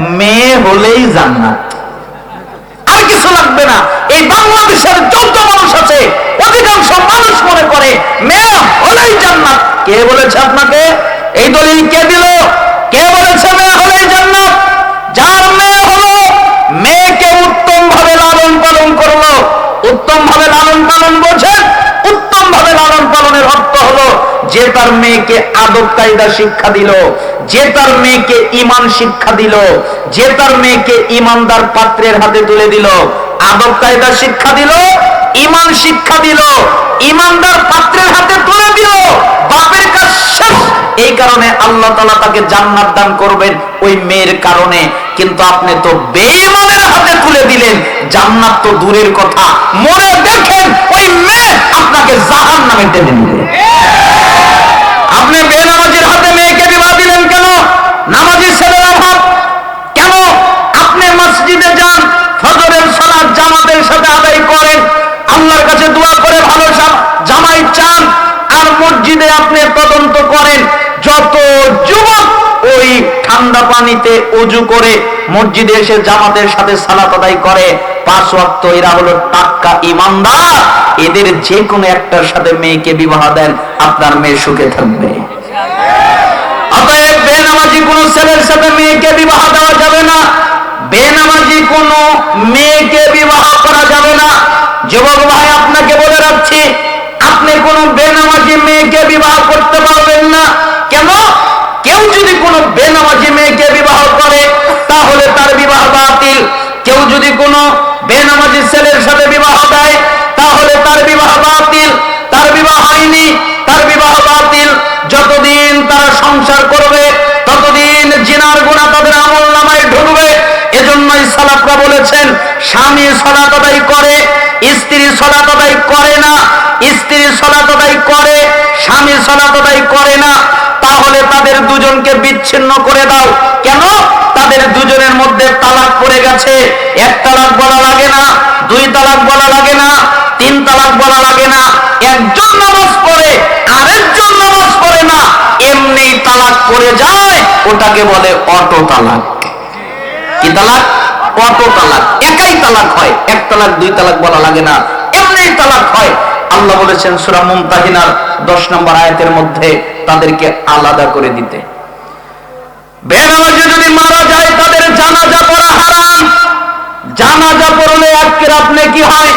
মেয়ে হলেই জান্নাত। আর কিছু লাগবে না। এই বাংলাদেশের যত মানুষ আছে, অধিকাংশ মানুষ মনে করে মেয়ে হলেই জান্নাত। কে বলেছে আপনাকে? এই দলিল কে দিল? কে বলেছে মেয়ে হলেই জান্নাত? যার মেয়ে হলো, মেয়েকে উত্তম ভাবে লালন পালন করল। উত্তম ভাবে লালন পালন বোঝেন উত্তম লালন পালনের অর্থ হলো, যে তার মেয়েকে আদব কায়দা শিক্ষা দিল, যে তার মেয়েকে ইমান শিক্ষা দিল, যে তার মেয়েকে ইমানদার পাত্রের হাতে তুলে দিল, আদব কায়দা শিক্ষা দিল ইমান শিক্ষা দিল ইমানদার পাত্রের হাতে তুলে দিল, বাপের কাজ শেষ। এই কারণে আল্লাহ তালা তাকে জান্নাত দান করবেন ওই মেয়ের কারণে। কিন্তু আপনি তো বেমানের হাতে তুলে দিলেন, জান্নাত তো দূরের কথা। মনে দেখেন আপনাকে জাহান নামে টেনে দিবে আপনি বেনামাজির হাতে মেয়েকে বিবাহ দিলেন কেন? নামাজি ছেলের অভাব কেন? আপনি মসজিদে যান, ফজরের সালাত জামাতের সাথে আদায় করেন, আল্লাহর কাছে দোয়া করে ভালো জামাই চান, আর মসজিদে আপনি তদন্ত করেন, যত যুবক ওই ঠান্ডা পানিতে উজু করে মসজিদে এসে জামাতের সাথে সালাত আদায় করে, পাঁচ ওয়াক্ত এরা হলো টাক্কা ইমানদার। এদের যে কোনো একটার সাথে মেয়েকে বিবাহ দেন, আপনার মেয়ে সুখে থাকবে। অতএব বেনামাজি কোন ছেলের সাথে মেয়েকে বিবাহ দেওয়া যাবে না। বেনামাজি কোন মেয়েকে বিবাহ করা যাবে না। যুবক ভাই, আপনাকে বলে রাখছি, আপনি কোন বেনামাজি মেয়েকে বিবাহ করতে পারবেন না। কেন? কেউ যদি কোন বেনামাজি মেয়েকে বিবাহ করে, তাহলে তার বিবাহ বাতিল। কেউ যদি কোন বেনামাজি ছেলের সাথে বিবাহ দেয় তার বিবাহ বাতিল, তার বিবাহ হয়নি তার বিবাহ বাতিল। যতদিন তারা সংসার করবে, ততদিন জিনার গুণা তাদের আমল নামায় ঢুকবে। এজন্যই সালাফরা বলেছেন, স্বামী সলাত করে, স্ত্রী সলাত করে না। স্ত্রী সলাত করে, স্বামী সলাত করে না। তাহলে তাদের দুজনকে বিচ্ছিন্ন করে দাও। কেন? তাদের দুজনের মধ্যে তালাক পড়ে গেছে। এক তালাক বলা লাগে না, দুই তালাক বলা লাগে না। তিন তালাক বলা লাগে না। একজন নামাজ পড়ে, আরেকজন নামাজ পড়ে না। এমনি তালাক পড়ে যায়, ওটাকে বলে অটো তালাক। কি তালাক? অটো তালাক। একাই তালাক হয়। এক তালাক, দুই তালাক বলা লাগে না। এমনি তালাক হয়। আল্লাহ বলেছেন, সুরা মুমতাহিনার দশ নম্বর আয়াতের মধ্যে তাদেরকে আলাদা করে দিতে। বেনামাজি যদি মারা যায়, তাদের জানাজা পড়া হারাম। জানাজা পড়লে এক কেরাত নেকি হয়?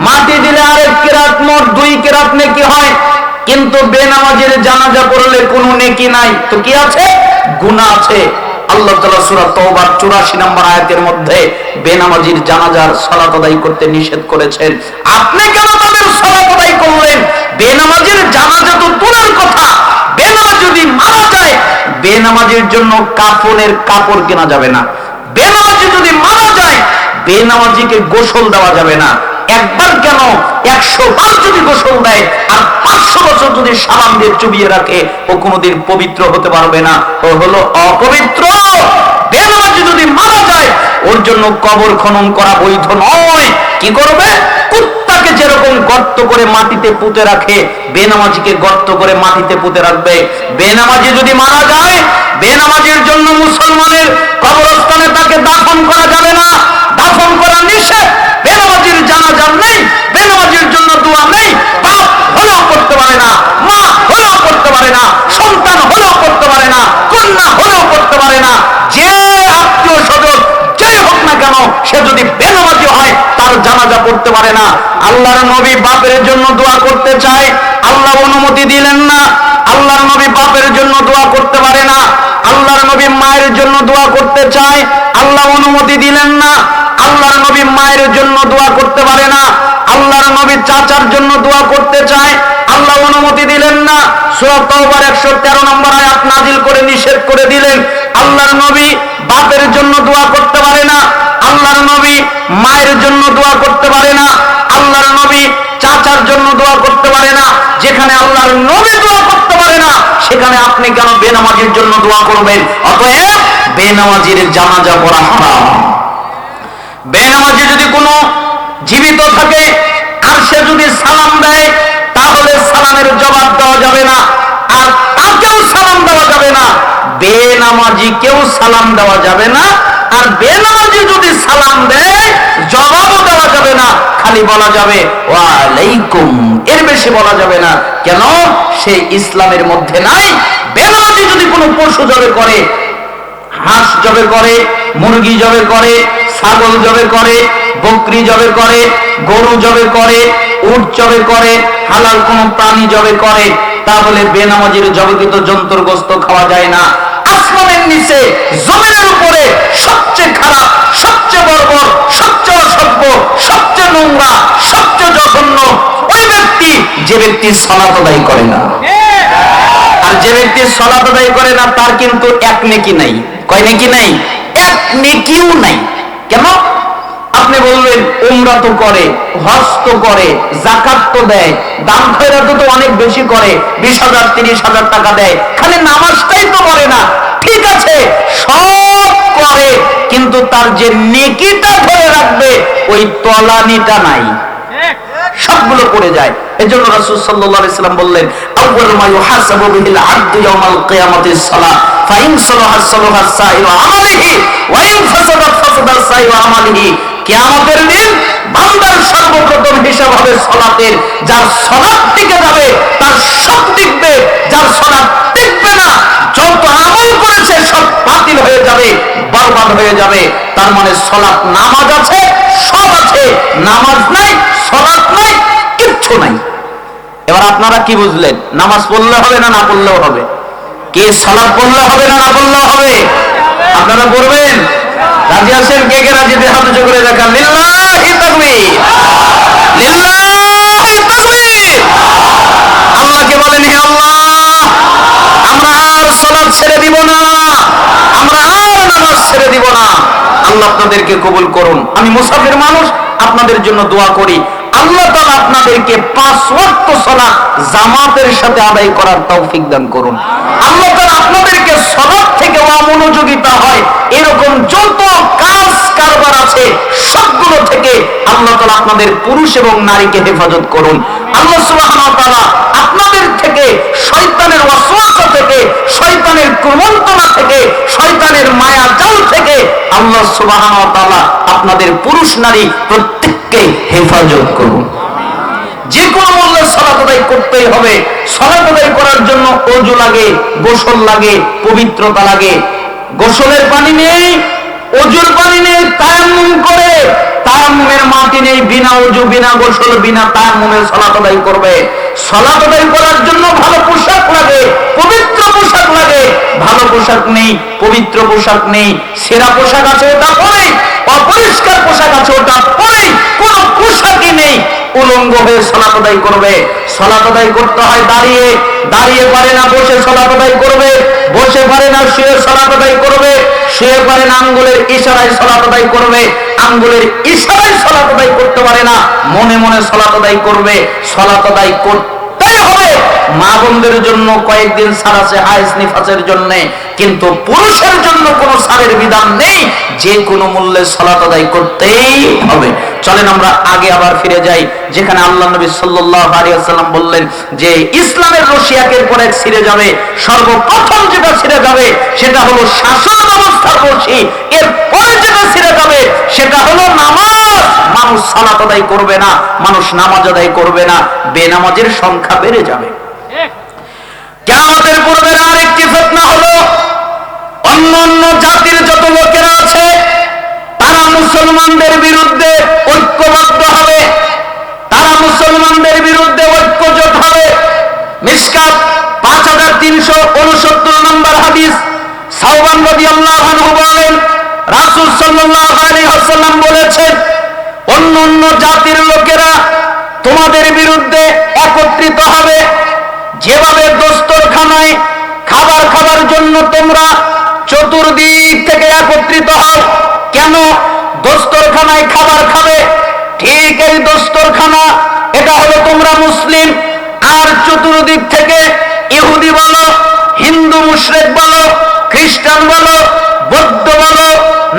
মাটি দিলে আরেক কেরাত, মোট দুই কেরাত নেকি হয়। কিন্তু বেনামাজের জানাজা পড়লে কোনো নেকি নাই। তো কি আছে? গুনাহ আছে। আল্লাহ তাআলা সূরা তওবার 84 নম্বর আয়াতের মধ্যে বেনামাজির জানাজার করতে নিষেধ করেছেন। আপনি কেন করলেন? তো কথা। যদি মারা যায়, বেনামাজির জন্য কাফনের কাপড় কেনা যাবে না। বেনামাজি যদি মারা যায়, বেনামাজিকে গোসল দেওয়া যাবে না। একবার কেন একশো বার যদি গোসল দেয় আর পাঁচশো বছর যদি সাবান দিয়ে চুবিয়ে রাখে, ও কোনোদিন পবিত্র হতে পারবে না। ও হলো অপবিত্র। যদি মারা যায়, ওর জন্য কবর খনন করা বৈধ নয়। কি করবে? যেরকম গর্ত করে মাটিতে পুঁতে রাখে, বেনামাজিকে গর্ত করে মাটিতে পুঁতে রাখবে। বেনামাজি যদি মারা যায়, বেনামাজির জন্য মুসলমানের কবরস্থানে তাকে দাফন করা যাবে না। দাফন করা নিষেধ। বেনামাজির জানাজা নেই। বেনামাজির জন্য দোয়া নেই। বাপ হলেও করতে পারে না, মা হলেও করতে পারে না, সন্তান হলেও করতে পারে না, কন্যা হলেও করতে পারে না। যে আত্মীয় স্বজন যেই হোক না কেন, সে যদি বেনামাজি হয় তার জানাজা পড়তে পারে না। আল্লাহর নবী বাপের জন্য দোয়া করতে চায়, আল্লাহ অনুমতি দিলেন না। আল্লাহর নবী বাপের জন্য দোয়া করতে পারে না। আল্লাহর নবী মায়ের জন্য দোয়া করতে চায়, আল্লাহ অনুমতি দিলেন না। আল্লাহর নবী মায়ের জন্য দোয়া করতে পারে না। আল্লাহর নবী চাচার জন্য দোয়া করতে চায়, আল্লাহ অনুমতি দিলেন না। সূরা তওবার 113 নম্বর আয়াত নাজিল করে নিষেধ করে দিলেন, আল্লাহর নবী বাপের জন্য দোয়া করতে পারে না। আল্লাহর নবী মায়ের জন্য দোয়া করতে পারে না, আল্লাহর নবী চাচার জন্য দোয়া করতে পারে না, যেখানে আল্লাহর নবী দোয়া করতে পারে না, সেখানে আপনি কেন বেনামাজির জন্য দোয়া করবেন? অতএব বেনামাজির জানাজা পড়া হারাম। বেনামাজি যদি কোনো জীবিত থাকে, আর সে যদি সালাম দেয়, তাহলে সালামের জবাব দেওয়া যাবে না। বেনামাজি কেউ সালাম দেওয়া যাবে না, আর বেনামাজি যদি সালাম দেয়, জবাবও দেওয়া যাবে না, খালি বলা যাবে, ওয়ালাইকুম। এর বেশি বলা যাবে না। কেন? সে ইসলামের মধ্যে নাই। বেনামাজি যদি কোনো পশু জবে করে, হাঁস জবে করে, মুরগি জবে করে, ছাগল জবে করে, বকরি জবে করে, গরু জবে করে, উট জবে করে, হালাল কোনো প্রাণী জবে করে, তাহলে বেনামাজির জবকৃত জন্তুর গোস্ত খাওয়া যায় না। আসমানের নিচে, জমিনের উপরে সবচেয়ে খারাপ, সবচেয়ে বর্বর, সবচেয়ে অসভ্য, সবচেয়ে নোংরা, সবচেয়ে জঘন্য ওই ব্যক্তি যে ব্যক্তি সলাত আদায় করে না। আর যে ব্যক্তি সলাত আদায় করে না, তার কিন্তু এক নেকি নাই। কয় নেকি নাই? এক নেকিও নাই। কেন? আপনি বলবেন, উমরা তো করে, হজ তো করে জাকাত তো দেয় দান খয়রাত তো অনেক বেশি করে, বিশ হাজার, তিরিশ হাজার টাকা দেয়, খালি নামাজটাই তো করে না। ঠিক আছে, সব করে, কিন্তু তার যে নেকিটা ধরে রাখবে, ওই তলানিটা নাই। সবগুলো পড়ে যায়। এজন্য রাসূল সাল্লাল্লাহু আলাইহি সাল্লাম বললেন, আউয়ালু দিন বান্দার সর্বপ্রথম হিসাব হবে যার সালাত টিকে যাবে, তার সব টিকবে। যার সালাত টিকবে না, যত আমল করেছে সব বাতিল হয়ে যাবে, বরবাদ হয়ে যাবে। তার মানে সলাৎ নামাজ আছে সব আছে নামাজ নাই সলাৎ নাই কিচ্ছু নাই এবার আপনারা কি বুঝলেন? নামাজ পড়লে হবে না না পড়লেও হবে? কে সলাৎ পড়লে হবে না না পড়লেও হবে? আপনারা পড়বেন? রাজি আছেন? কে কে রাজি? হাত করে দেখান। আল্লাহকে বলেন, হে আল্লাহ, আমরা আর সলাৎ ছেড়ে দিব না। আমরা আর নামাজ ছেড়ে দিব না। আল্লাহ আপনাদেরকে কবুল করুন। আমি মুসাফির মানুষ, আপনাদের জন্য দোয়া করি। আল্লাহ তালা আপনাদেরকে পাঁচ ওয়াক্ত সালাত জামাতের সাথে আদায় করার তৌফিক দান করুন। আল্লাহ তালা আপনাদেরকে সলাপ থেকে অমনোযোগিতা হয়। এরকম যত কাজ কারবার আছে, সবগুলো থেকে আল্লাহ তালা আপনাদের পুরুষ এবং নারীকে হেফাজত করুন। আল্লাহ তাআলা আপনাদের থেকে, শয়তানের ওয়াসওয়াসা থেকে, শয়তানের কুমন্ত্রণা থেকে, শয়তানের মায়া জাল থেকে আল্লাহ তাআলা আপনাদের পুরুষ নারী প্রত্যেককে হেফাজত করুন। যে কোনো মূল্যে সলাত আদায় করতেই হবে। সলাত আদায় করার জন্য অজু লাগে, গোসল লাগে, পবিত্রতা লাগে। গোসলের পানি নেই অজুর পানি নেই, তায়াম্মুম করে। তায়াম্মুমের মাটি নেই, বিনা অজু, বিনা গোসল, বিনা তায়াম্মুমের সলাত আদায় করবে। সলাত আদায় করার জন্য ভালো পোশাক লাগে, পবিত্র পোশাক লাগে। ভালো পোশাক নেই, পবিত্র পোশাক নেই, সেরা পোশাক আছে ওটা পরে অপরিষ্কার পোশাক আছে ওটা পরে কোন পোশাকই নেই। উলঙ্গ হয়ে সলাত আদায় করবে। সলাত আদায় করতে হয় দাঁড়িয়ে। দাঁড়িয়ে পারে না বসে সলাত আদায় করবে। বসে পারে না শুয়ে সলাত আদায় করবে। শুয়ে পারে না আঙ্গুলের ইশারায় সলাত আদায় করবে। আঙ্গুলের ইশারায় সলাত আদায় করতে পারে না। মনে মনে সলাত আদায় করবে। সলাত আদায় করতেই হবে। মা বোনদের জন্য কয়েকদিন সার আছে নিফাসের জন্য। কিন্তু পুরুষের জন্য কোনো সারের বিধান নেই। যে কোনো মূল্যে সলাত আদায় করতেই হবে। চলেন আমরা আগে আবার ফিরে যাই। যেখানে আল্লাহ নবী আলাইহি বললেন যে, ইসলামের রশি ছিঁড়ে যাবে। সর্বপ্রথম যেটা ছিঁড়ে যাবে, সেটা হলো শাসন ব্যবস্থার রশি। এর পরে যেটা ছিঁড়ে যাবে, সেটা হলো নামাজ। মানুষ সালাত আদায় করবে না, মানুষ নামাজ আদায় করবে না। বেনামাজের সংখ্যা বেড়ে যাবে। কেয়ামতের পূর্বের আরেকটি ফিতনা হলো, অন্য অন্য জাতির যত লোকেরা আছে, তারা মুসলমানদের বিরুদ্ধে ঐক্যবদ্ধ হবে। তারা মুসলমানদের বিরুদ্ধে ঐক্যজোট হবে। মিসকাত পাঁচ হাজার তিনশো উনসত্তর নম্বর হাদিস সাউবান রবি আল্লাহ বলেন, রাসুল সাল্লাহ আলী হাসাল্লাম বলেছেন, অন্য অন্য জাতির লোকেরা তোমাদের বিরুদ্ধে একত্রিত হবে। যেভাবে দোস্তরখানায় খাবার খাবার জন্য তোমরা চতুর্দিক থেকে একত্রিত হও, কেন দোস্তরখানায় খাবার খাবে? ঠিক এই দোস্তরখানা, এটা হলো তোমরা মুসলিম, আর চতুর্দিক থেকে ইহুদি বলো, হিন্দু মুশরেক বলো, খ্রিস্টান বলো, বৌদ্ধ বলো,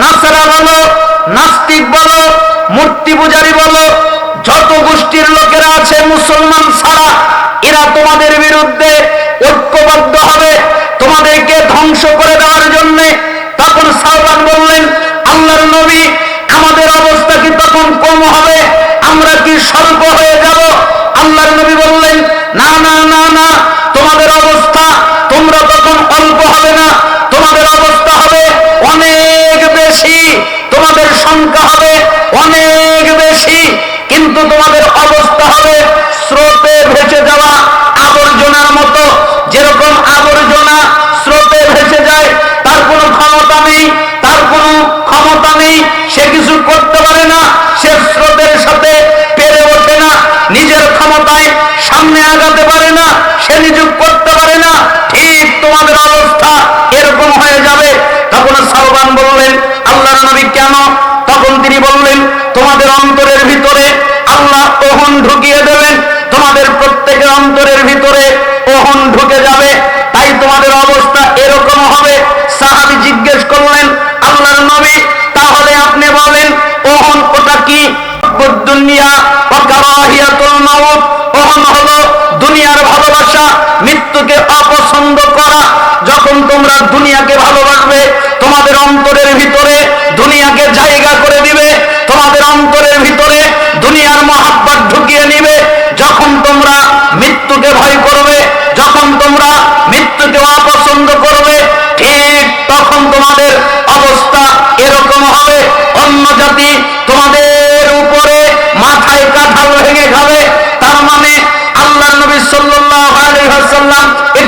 নাসারা বলো, নাস্তিক বলো, মূর্তি পূজারী বলো, যত গোষ্ঠীর লোকেরা আছে মুসলমান ছাড়া এরা তোমাদের বিরুদ্ধে ঐক্যবদ্ধ হবে। তোমাদেরকে ধ্বংস করে দেওয়ার জন্য তখন সাহবান বললেন, আল্লাহর নবী, আমাদের অবস্থা কি তখন কম হবে? আমরা কি স্বল্প হয়ে যাব? আল্লাহর নবী বললেন, না না না না, তোমাদের অবস্থা তোমরা তখন অল্প হবে না। আবর্জনার মতো যেরকম আবর্জনা স্রোতে ভেসে যায়, তার কোনো ক্ষমতা নেই, তার কোনো ক্ষমতা নেই, সে কিছু করতে মৃত্যুকে অপছন্দ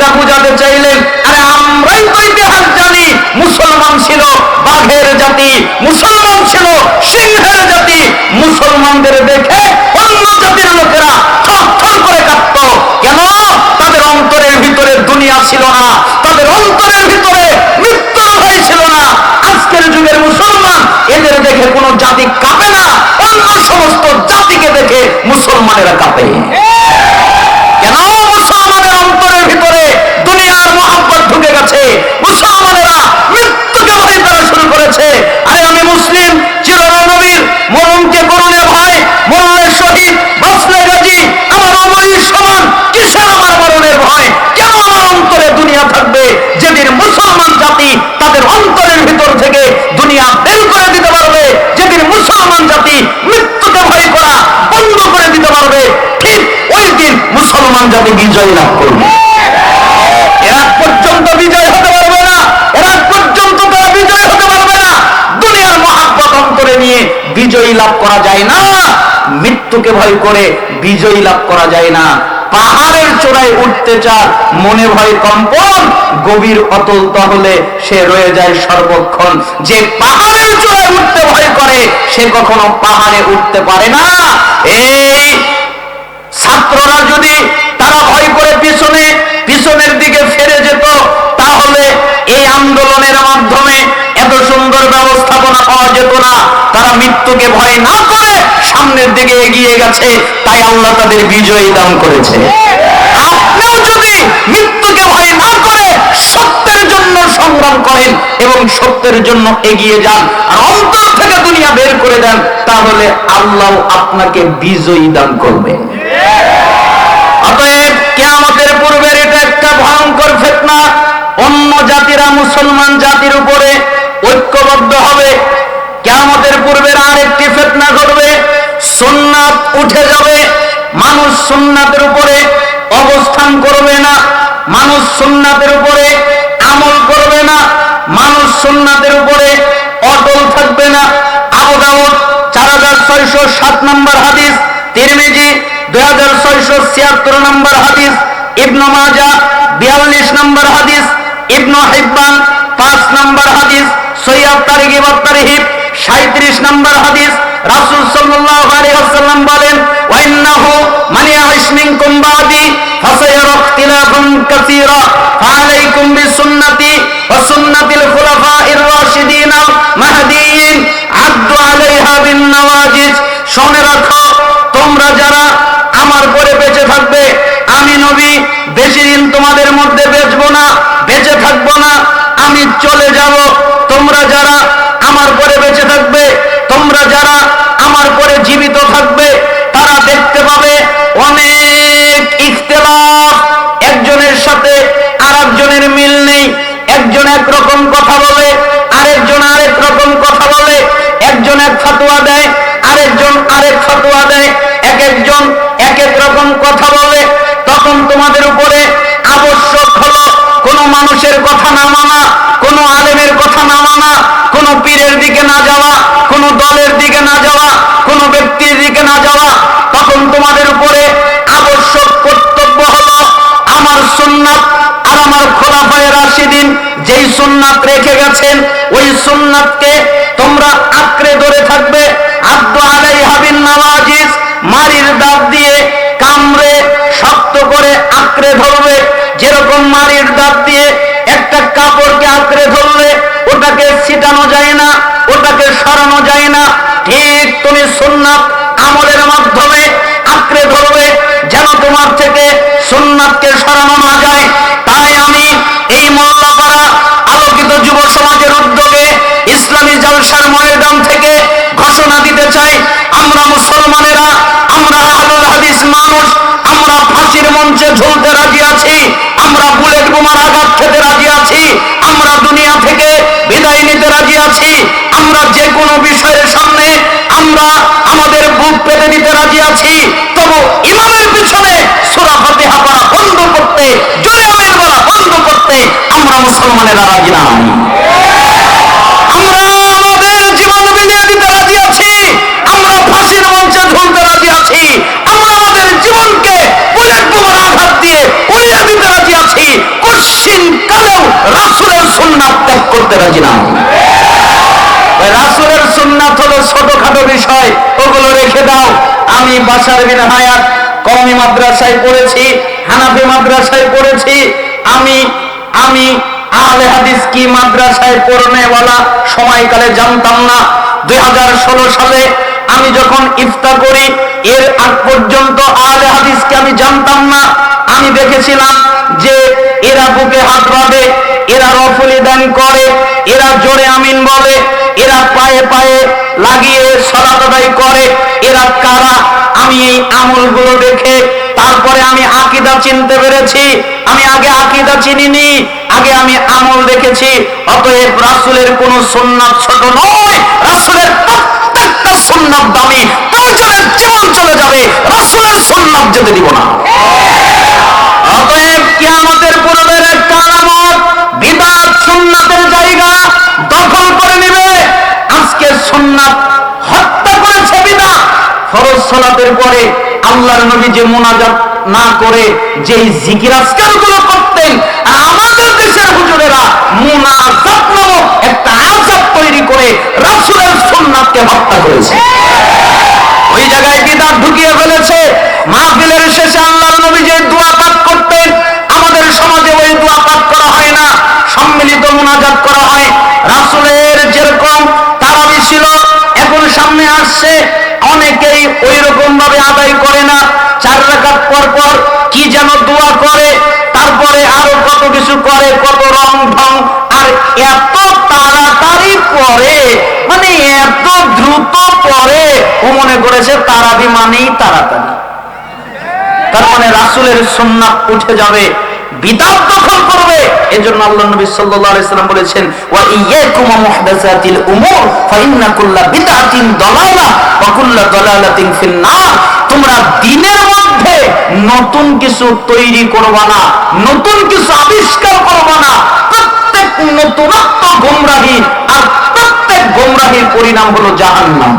এটা বোঝাতে চাইলেন আরে আমরাই তো ইতিহাস জানি, মুসলমান ছিল বাঘের জাতি, মুসলমান ছিল সিংহের জাতি। মুসলমানদের দেখে অন্য জাতির লোকেরা থর করে কাঁপত কেন? তাদের অন্তরের ভিতরে দুনিয়া ছিল না, তাদের অন্তরের ভিতরে মৃত্যুর ভয় ছিল না। আজকের যুগের মুসলমান এদের দেখে কোনো জাতি কাঁপে না, অন্য সমস্ত জাতিকে দেখে মুসলমানেরা কাঁপে কেন মুসলমানের অন্তরের ভিতরে দুনিয়ার মহাব্বত ঢুকে গেছে মুসলমানেরা মৃত্যুকে ভয় করা শুরু করেছে আরে আমি মুসলিম চিরনবীর মরণকে করুণে ভয় মরণের শহীদ বাঁচলে গাজী আমার অমরই সমান কিসের আমার মরণের ভয় কেন আমার অন্তরে দুনিয়া থাকবে যেদিন মুসলমান জাতি তাদের অন্তরের ভিতর থেকে দুনিয়া বের করে দিতে পারবে যেদিন মুসলমান জাতি মৃত্যুকে ভয় করা বন্ধ করে দিতে পারবে ঠিক ওই দিন মুসলমান বিজয় লাভ করবে। এরা পর্যন্ত বিজয় হতে পারবে না এরা পর্যন্ত তারা বিজয় হতে পারবে না। দুনিয়ার মহাব্বত অন্তরে নিয়ে বিজয়ী লাভ করা যায় না। মৃত্যুকে ভয় করে বিজয়ী লাভ করা যায় না। পাহাড়ের চূড়ায় উঠতে চার মনে ভয় কম্পন, গভীর অতল তাহলে সে রয়ে যায় সর্বক্ষণ। যে পাহাড়ের চূড়ায় উঠতে ভয় করে, সে কখনো পাহাড়ে উঠতে পারে না। এই ছাত্ররা যদি তারা ভয় করে পিছনে, পিছনের দিকে ফিরে যেত, তাহলে এই আন্দোলনের মাধ্যমে এত সুন্দর ব্যবস্থাপনা পাওয়া যেত না। তারা মৃত্যুকে ভয় না করে সামনের দিকে এগিয়ে গেছে, তাই আল্লাহ তাদের বিজয়ী দান করেছে। আপনিও যদি মৃত্যুকে ভয় না করে সত্যের জন্য সংগ্রাম করেন এবং সত্যের জন্য এগিয়ে যান, আর অন্তর থেকে দুনিয়া বের করে দেন, তাহলে আল্লাহ আপনাকে বিজয়ী দান করবে অতএব কেয়ামতের পূর্বের এটা একটা ফেতনা অন্য জাতিরা মুসলমান জাতির উপরে ঐক্যবদ্ধ হবে। কেয়ামতের পূর্বের আর একটি ফেতনা ঘটবে, সুন্নাত উঠে যাবে। মানুষ সুন্নাতের উপরে অবস্থান করবে না, মানুষ সুন্নাতের উপরে আমল করবে না, মানুষ সুন্নাতের উপরে অটল থাকবে না। আবু দাউদ চার হাজার ছয়শো সাত নম্বর হাদিস, তিরমিজি দুই হাজার ছয়শো ছিয়াত্তর নম্বর হাদিস ইবনু মাজা, বিয়াল্লিশ নম্বর হাদিস, ইবনু হিব্বান, পাঁচ নম্বর হাদিস, সৈয়দ তারিক তারিহিব সাঁত্রিশ নম্বর হাদিস, রাসুল সাল্লাহ আলাইহি ওয়াসাল্লাম বলেন, ওয়াইন্নাহু মান ইয়াইশ কুম্বাদি বাদি, ফাসায়ারা ইখতিলাফান কাসীরা, ফাআলাইকুম বিসুন্নতি, ওয়া সুন্নাতিল খুলাফাইর রাশিদিন আল মাহদিয়িন আদ্দু আলাইহা বিন নওয়াজিজ শুনে রাখো তোমরা যারা আমার পরে বেঁচে থাকবে আমি নবী বেশি দিন তোমাদের মধ্যে বেঁচবো না বেঁচে থাকব না আমি চলে যাব, তোমরা যারা আমার পরে বেঁচে থাকবে, তোমরা যারা আমার পরে জীবিত থাকবে, তারা দেখতে পাবে অনেক ইখতলাফ। একজনের সাথে আর একজনের মিল নেই, একজন একরকম কথা বলে আরেকজন আরেক রকম কথা বলে একজন এক ফাতুয়া দেয় আরেকজন আরেক ফাতুয়া দেয় এক একজন এক এক রকম কথা বলে তখন তোমাদের উপরে আবশ্যক হলো কোন মানুষের কথা না মানা, কোন আলেমের কথা না মানা, কোন পীরের দিকে না যাওয়া, কোন দলের দিকে না যাওয়া, কোন ব্যক্তির দিকে না যাওয়া, তখন তোমাদের উপরে আবশ্যক কর্তব্য হলো আমার সুন্নাত আর আমার খোলাফায় রাশিদিন যেই সুন্নাত রেখে গেছেন, ওই সুন্নাতকে তোমরা আঁকড়ে ধরে থাকবে। আব্দু আলাই হাবিন নওয়াজিস মারির দাঁত দিয়ে কামড়ে শক্ত একটা কাপড়কে আঁকড়ে ধরলে ওটাকে ছিটানো যায় না, ওটাকে সরানো যায় না? ঠিক তুমি সোননাথ আমলের মাধ্যমে আঁকড়ে ধরবে, যেন তোমার থেকে সোননাথকে সরানো না যায়। তাই আমি এই মোল্লাপাড়া আলোকিত যুব সমাজের উদ্যোগে ইসলামী জলসার ময়দান থেকে ঘোষণা দিতে চাই। আমরা মুসলমানেরা, আমরা আলুল হাদিস মানুষ, আমরা ফাঁসির মঞ্চে ঝুলতে রাজি আছি, আমরা বুলেট বোমার বিষয়ের সামনে আমরা আমাদের বুক পেতে দিতে রাজি আছি, তবু ইমামের পিছনে সুরা ফাতিহা পড়া বন্ধ করতে জোরে আমির বলা বন্ধ করতে আমরা মুসলমানেরা রাজি নাই আমরা আমাদের জীবন বিলিয়ে দিতে রাজি আছি, আমরা ফাঁসির মঞ্চে ঝুলতে রাজি আছি, আমরা আমাদের জীবনকে বুলেট বোমার আঘাত দিয়ে উড়িয়ে দিতে রাজি আছি কশিন কালেও রাসূলের সুন্নাত ত্যাগ করতে রাজি না ওই রাসূলের সুন্নাত হলো ছোটখাটো বিষয় ওগুলো দাও। আমি বাসার বিন হায়াত কওমি মাদ্রাসায় পড়েছি, হানাফি মাদ্রাসায় পড়েছি। আমি আমি আহলে হাদিস কি মাদ্রাসায় পড়নেওয়ালা? সময়কালে জানতাম না। দু হাজার ষোলো সালে আমি যখন ইফতার করি, এর আগ পর্যন্ত আহলে হাদিসকে আমি জানতাম না। আমি দেখেছিলাম যে এরা বুকে হাত বাঁধে এরা রফুলি দান করে, এরা জোরে আমিন বলে, এরা পায়ে পায়ে লাগিয়ে সলাত আদায় করে, এরা কারা? আমি এই আমলগুলো দেখে তারপরে আমি আকিদা চিনতে পেরেছি, আমি আগে আকিদা চিনিনি, আগে আমি আমল দেখেছি, অতএব রাসূলের কোন সুন্নাত ছোট নয়, রাসূলের প্রত্যেকটা সুন্নাত দামি প্রয়োজনের জীবন চলে যাবে, রাসুলের সুন্নাত যেতে দিব না। হত্যা ফরজ পরে আল্লাহর নবী যে মোনাজাত না করে যে জিকির আজকারগুলো করতেন আমাদের দেশের হুজুরেরা মোনাজাত নামক একটা তৈরি করে রাসূলের হত্যা করেছে। ওই জায়গায় বিদাত ঢুকিয়ে ফেলেছে। মাহফিলের শেষে আল্লাহর নবী যে দোয়া পাঠ করতেন, আমাদের সমাজে ওই দোয়া পাঠ করা হয় না। সম্মিলিত মুনাজাত করা হয়। রাসূলের ছিল, এখন সামনে আসছে। অনেকেই ওই রকম ভাবে আদায় করে না। চার রাকাত পর পর কি যেন দোয়া করে, তারপরে আরও কত কিছু করে, কত রং ঢং। আর এত তাড়াতাড়ি পরে মানে এত দ্রুত পরে, ও মনে করেছে তারাবি মানেই তাড়াতাড়ি। তার মানে রাসুলের সুন্নাত উঠে যাবে। বিদাত দখল করবে। এজন্য আল্লাহ নবী সাল্লাল্লাহু আলাইহি বলেছেন, ওয়া ইয়াকুম মুহদাসাতিল উমুর, ফাইন্না কুল্লা বিদআতিন দালালা ওয়া কুল্লা দালালাতিন ফিন্নার। তোমরা দিনের মধ্যে নতুন কিছু তৈরি করবা না, নতুন কিছু আবিষ্কার করবা না। প্রত্যেক নতুনত্ব গোমরাহি আর প্রত্যেক গোমরাহির পরিণাম হলো জাহান্নাম।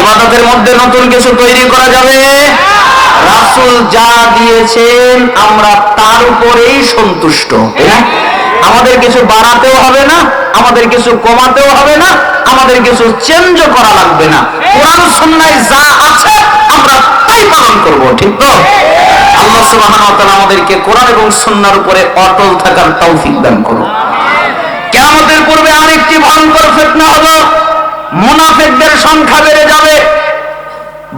ইবাদতের মধ্যে নতুন কিছু তৈরি করা যাবে? রাসূল যা দিয়েছেন, আমরা তার উপরেই সন্তুষ্ট আমাদের কিছু বাড়াতেও হবে না, আমাদের কিছু কমাতেও হবে না, আমাদের কিছু চেঞ্জ করা লাগবে না। কোরআন সুন্নায় যা আছে, আমরা তাই পালন করব, ঠিক তো? আল্লাহ সুবহানাহু ওয়া তাআলা আমাদেরকে কোরআন এবং সুন্নাহর উপরে অটল থাকার তৌফিক দান করুন। কিয়ামতের পূর্বে আরেকটি ভয়ঙ্কর ফিতনা হলো, মুনাফিকদের সংখ্যা বেড়ে যাবে।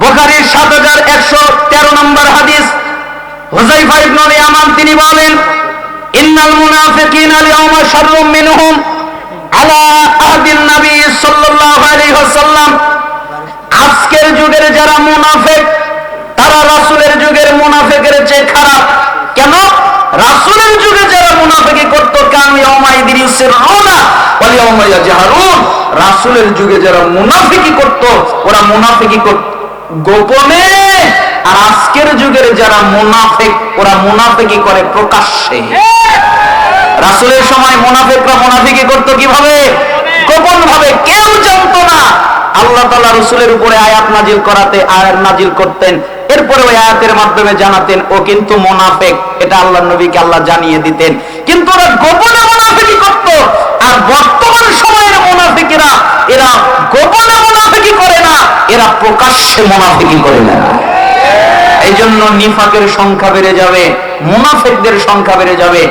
বুখারীর সাত হাজার একশো তেরো নম্বর হাদিস হুজাইফা তিনি বলেন আজকের যুগের যারা মুনাফিক, তারা রাসূলের যুগের মুনাফিকের চেয়ে খারাপ। কেন? রাসূলের যুগে যারা মুনাফিকি করত, কান যুগে যারা মুনাফিকি করত, ওরা মুনাফিকি করত গোপনে আর আজকের যুগের যারা মুনাফিক, ওরা মুনাফিকি করে প্রকাশ্যে। রাসূলের সময় মুনাফিকরা মুনাফিকি করত কীভাবে? গোপন ভাবে কেউ জানতো না। আল্লাহ তাআলা রসুলের উপরে আয়াত নাজিল করাতে, আয়াত নাজিল করতেন। এরপরে ওই আয়াতের মাধ্যমে জানাতেন, ও কিন্তু মোনাফেক। এটা আল্লাহ নবীকে আল্লাহ জানিয়ে দিতেন। কিন্তু ওরা গোপনে মুনাফিকি করত। আর বর্তমান সময়ের মুনাফিকেরা, এরা গোপনে মুনাফিকি করে না, এরা প্রকাশ্যে মুনাফিকি করে না। এই জন্য নিফাকের সংখ্যা বেড়ে যাবে, মুনাফিকদের সংখ্যা বেড়ে যাবে।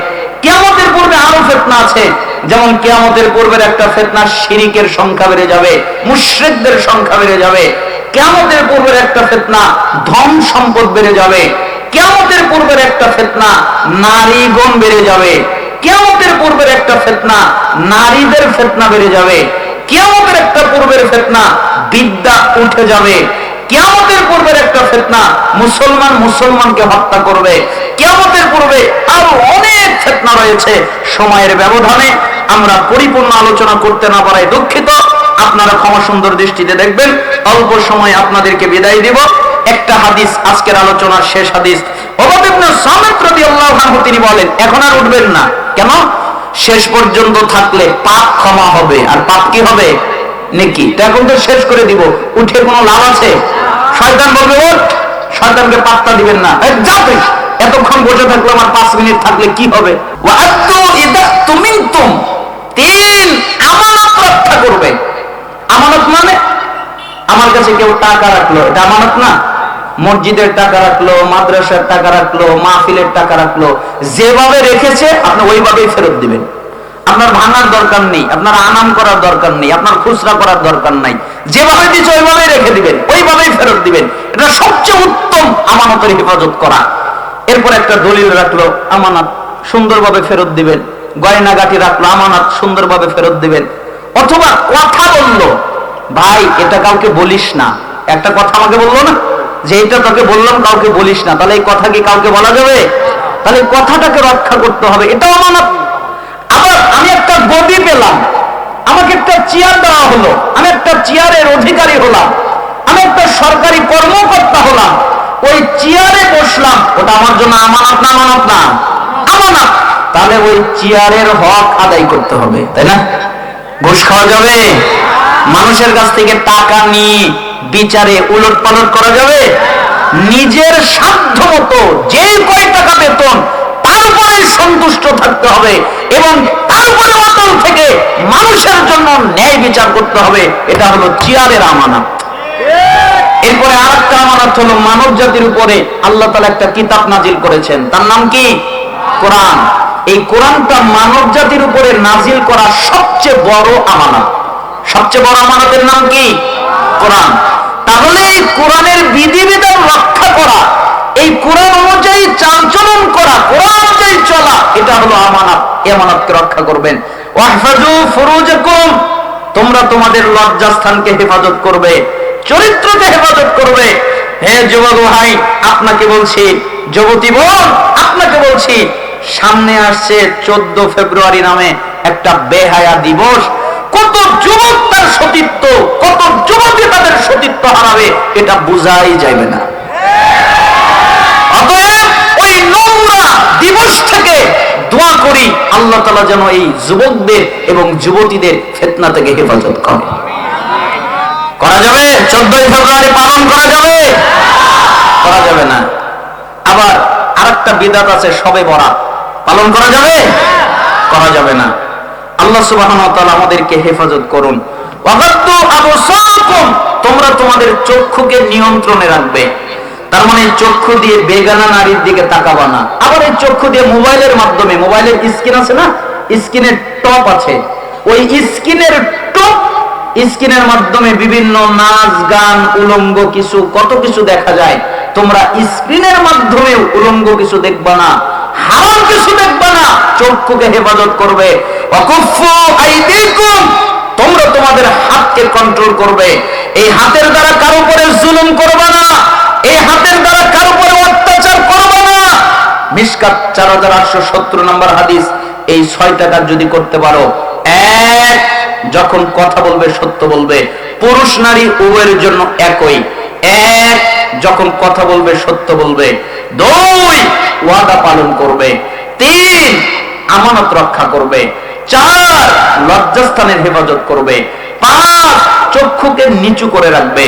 কিয়ামতের পূর্বে আরও ফেতনা আছে, যেমন কিয়ামতের পূর্বের একটা ফেতনা, শিরিকের সংখ্যা বেড়ে যাবে, মুশরিকদের সংখ্যা বেড়ে যাবে। কেমতের পূর্বের একটা ফেতনা, ধন সম্পদ বেড়ে যাবে। কেমতের পূর্বের একটা ফেতনা নারীগণ বেড়ে যাবে। কেমতের পূর্বের একটা ফেতনা, নারীদের ফেতনা বেড়ে যাবে। কেমতের একটা পূর্বের ফেতনা, বিদ্যা উঠে যাবে। কেমতের পূর্বের একটা ফেতনা, মুসলমান মুসলমানকে হত্যা করবে। কেমতের পূর্বে আরও অনেক ফেতনা রয়েছে। সময়ের ব্যবধানে আমরা পরিপূর্ণ আলোচনা করতে না পারাই দুঃখিত। আপনারা ক্ষমা সুন্দর দৃষ্টিতে দেখবেন। অল্প সময় আপনাদেরকে বিদায় দিব। একটা হাদিস, আজকের আলোচনার শেষ হাদিস। তিনি বলেন, এখন আর উঠবেন না। কেন? শেষ পর্যন্ত থাকলে পাপ ক্ষমা হবে। আর পাপ কি হবে? নেকি? এখন তো শেষ করে দিব। উঠে কোনো লাভ আছে? শয়তান বলবে, ওঠ! শয়তানকে পাত্তা দিবেন না। যা এতক্ষণ বসে থাকল আমার পাঁচ মিনিট থাকলে কি হবে? ইদা তুমিনতুম। তিন আমানত রক্ষা করবে। আমানত মানে? আমার কাছে কেউ টাকা রাখল, এটা আমানত না? মসজিদের টাকা রাখল, মাদ্রাসার টাকা রাখল, মাহফিলের টাকা রাখল, যেভাবে রেখেছে, আপনি ওইভাবেই ফেরত দিবেন। আপনার ভাঙার দরকার নেই, আপনার আনাম করার দরকার নেই, আপনার খুচরা করার দরকার নাই। যেভাবে দিচ্ছে ওইভাবেই রেখে দিবেন, ওইভাবেই ফেরত দিবেন। এটা সবচেয়ে উত্তম আমানতের হেফাজত করা। এরপর একটা দলিল রাখল, আমানত সুন্দরভাবে ফেরত দিবেন। গয়নাগাটি রাখল, আমানত সুন্দরভাবে ফেরত দিবেন। অথবা কথা বলল, ভাই, এটা কাউকে বলিস না। একটা কথা আমাকে বলল না? যে এটা তোকে বললাম, কাউকে বলিস না। তাহলে এই কথা কি কাউকে বলা যাবে? তাহলে কথাটাকে রক্ষা করতে হবে। এটাও আমানত। আবার আমি একটা গদি পেলাম। আমাকে একটা চেয়ার দেওয়া হলো। আমি একটা চেয়ারের অধিকারী হলাম। আমি একটা সরকারি কর্মকর্তা হলাম। ওই চেয়ারে বসলাম। ওটা আমার জন্য আমানত না আমানত না? আমানত। তাহলে ওই চেয়ারের হক আদায় করতে হবে, তাই না? ঘুষ খাওয়া যাবে? মানুষের কাছ থেকে টাকা নিয়ে বিচারে উলট পালট করা যাবে? নিজের সাধ্য মতো যে কয় টাকা বেতন উপরে সন্তুষ্ট থাকতে হবে এবং তার অটল থেকে মানুষের জন্য ন্যায় বিচার করতে হবে। এটা হলো চেয়ারের আমানত। এরপরে আর একটা আমানত হলো মানব জাতির উপরে আল্লাহ তালা একটা কিতাব নাজিল করেছেন। তার নাম কি? কোরআন। এই কোরআনটা মানব জাতির উপরে নাজিল করা সবচেয়ে বড় আমানত। সবচেয়ে বড় আমানতের নাম কি? কোরআন। তাহলে এই কোরআনের বিধিবিধান রক্ষা করা, এই কোরআন অনুযায়ী চালচলন করা, কোরআন অনুযায়ী চলা, এটা হলো আমানত। আমানতকে রক্ষা করবেন। তোমরা তোমাদের লজ্জাস্থানকে হেফাজত করবে, চরিত্রকে হেফাজত করবে। হে যুবক ভাই, আপনাকে বলছি, যুবতী বোন, আপনাকে বলছি, সামনে আসছে চোদ্দ ফেব্রুয়ারি নামে একটা বেহায়া দিবস। কত যুবক তার সতীত্ব, কত যুবতী তাদের সতীত্ব হারাবে, এটা বোঝাই যাবে না। ওই নোংরা দিবস থেকে দোয়া করি, আল্লাহ তালা যেন এই যুবকদের এবং যুবতীদের ফেতনা থেকে হেফাজত করে। করা যাবে? চোদ্দই ফেব্রুয়ারি পালন করা যাবে? করা যাবে না। আবার আরেকটা বিদাত আছে, সবে বরাত। পালন করা যাবে? করা যাবে না। আল্লাহ তাআলা আমাদেরকে হেফাজত করুন। তোমরা তোমাদের চক্ষুকে নিয়ন্ত্রণে রাখবে। তার মানে চক্ষু দিয়ে বেগানা নারীর দিকে তাকাবা না। আবার এই চক্ষু দিয়ে মোবাইলের মাধ্যমে, মোবাইলের স্ক্রিন আছে না? স্ক্রিনের টপ আছে। ওই স্ক্রিনের টপ, স্ক্রিনের মাধ্যমে বিভিন্ন নাচ, গান, উলঙ্গ কিছু, কত কিছু দেখা যায়। তোমরা স্ক্রিনের মাধ্যমে উলঙ্গ কিছু দেখবা না। হারাম কিছু দেখবা না চক্ষুকে হেফাজত করবে। তোমরা তোমাদের হাতকে কন্ট্রোল করবে। এই হাতের দ্বারা কারও উপরে জুলুম করবে না, এই হাতের দ্বারা কারও উপরে অত্যাচার করবে না। মিসকাত চার হাজার আটশো সত্তর নম্বর হাদিস, এই ছয় টাকার যদি করতে পারো, এক, যখন কথা বলবে, সত্য বলবে। পুরুষ নারী উভয়ের জন্য একই। এক, যখন কথা বলবে, সত্য বলবে। দুই ওয়াদা পালন করবে, তিন আমানত রক্ষা করবে, চার লজ্জাস্থানের হেফাজত করবে, পাঁচ চক্ষুকে নিচু করে রাখবে,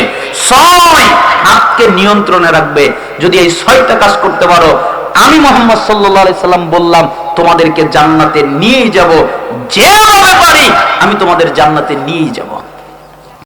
ছয় হাতকে নিয়ন্ত্রণে রাখবে। যদি এই ছয়টা কাজ করতে পারো, আমি মোহাম্মদ সাল্লাহ সাল্লাম বললাম, তোমাদেরকে জান্নাতে নিয়ে যাব, যেভাবে পারি আমি তোমাদের জান্নাতে নিয়ে যাব।